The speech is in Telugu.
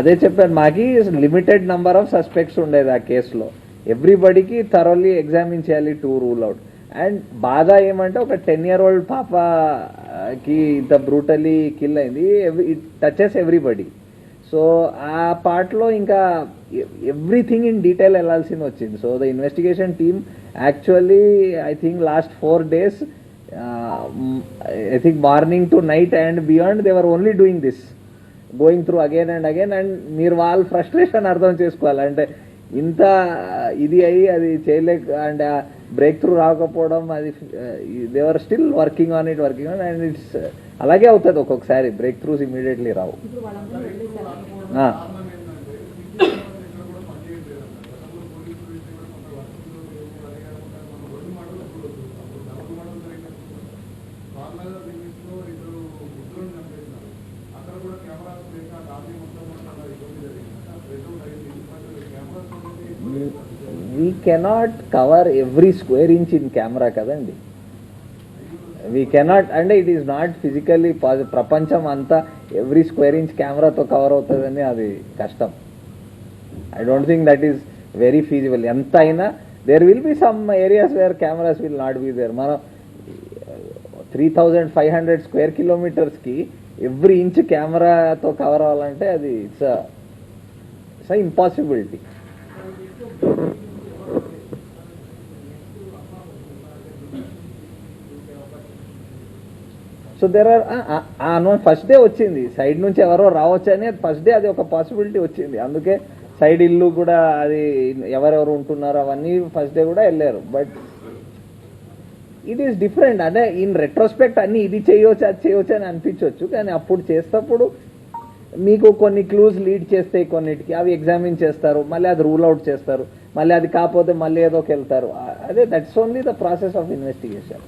అదే చెప్పాను మాకి లిమిటెడ్ నంబర్ ఆఫ్ సస్పెక్ట్స్ ఉండేది ఆ కేసులో. ఎవ్రీబడికి థరోలీ ఎగ్జామిన్ చేయాలి టు రూల్ అవుట్ అండ్ బాధ ఏమంటే ఒక టెన్ ఇయర్ ఓల్డ్ పాపకి ఇంత బ్రూటలీ కిల్ అయింది. ఇట్ టచెస్ ఎవ్రీబడి సో ఆ పార్ట్లో ఇంకా ఎవ్రీథింగ్ ఇన్ డీటెయిల్ వెళ్ళాల్సింది వచ్చింది. So the investigation team actually I think last four days I think morning to night and beyond they're only doing this going through again and again and మీరు వాళ్ళ ఫ్రస్ట్రేషన్ అర్థం చేసుకోవాలి. అంటే ఇంత ఇది అయ్యి అది చేయలేక అండ్ బ్రేక్ త్రూ రాకపోవడం అది they're still working on it working on and it's అలాగే అవుతుంది ఒక్కొక్కసారి. Break throughs immediately Rao we cannot cover every square inch in camera కదండి? వీ కెనాట్ అంటే ఇట్ ఈస్ నాట్ ఫిజికల్లీ ప్రపంచం అంతా ఎవ్రీ స్క్వేర్ ఇంచ్ కెమెరాతో కవర్ అవుతుందని అది కష్టం. I don't think that is very feasible ఎంత అయినా there will be some areas where cameras will not be there మనం three thousand five hundred square కిలోమీటర్స్కి every inch కెమెరాతో కవర్ అవ్వాలంటే అది it's it's impossibility so there are no first day వచ్చింది. సైడ్ నుంచి ఎవరో రావచ్చు అని ఫస్ట్ డే అది ఒక పాసిబిలిటీ వచ్చింది. అందుకే సైడ్ ఇల్లు కూడా అది ఎవరెవరు ఉంటున్నారు అవన్నీ ఫస్ట్ డే కూడా వెళ్ళారు. బట్ ఇట్ ఈస్ డిఫరెంట్ అంటే ఇన్ రెట్రోస్పెక్ట్ అన్ని ఇది చేయవచ్చు అది చేయవచ్చు అని అనిపించవచ్చు కానీ అప్పుడు చేసేటప్పుడు మీకు కొన్ని క్లూస్ లీడ్ చేస్తాయి కొన్నిటికి. అవి ఎగ్జామిన్ చేస్తారు. మళ్ళీ అది రూల్ అవుట్ చేస్తారు. మళ్ళీ అది కాకపోతే మళ్ళీ ఏదోకి వెళ్తారు. అదే that's only the process of investigation